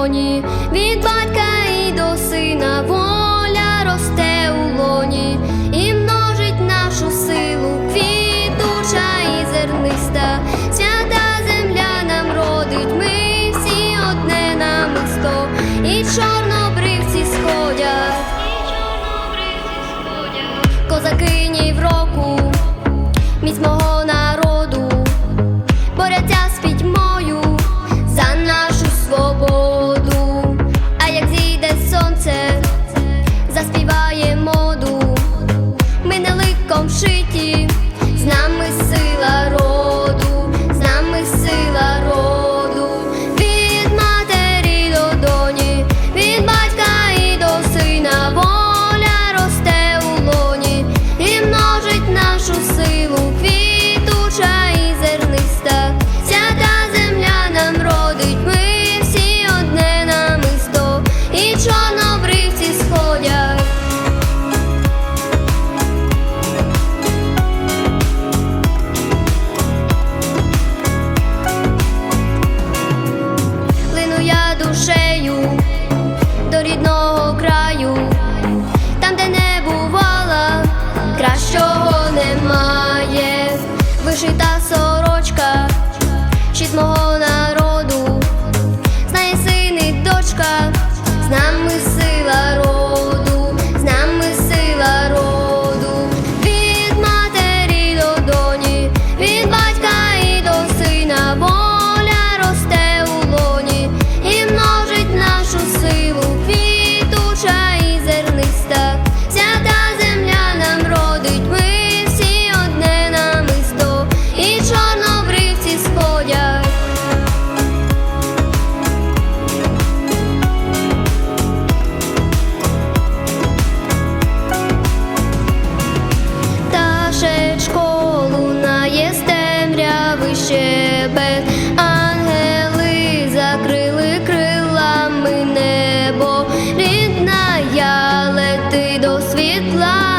долоні, від батька і до сина воля росте у лоні, і множить нашу силу, квітуча і зерниста, свята земля нам родить, ми всі одне на мисто, і чорнобривці сходять, і чорнобривці сходять, козакині в року, міць мого народу, боряться з пітьмою. Перший та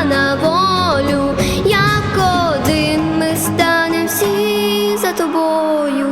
на волю, як один ми станемо всі за тобою.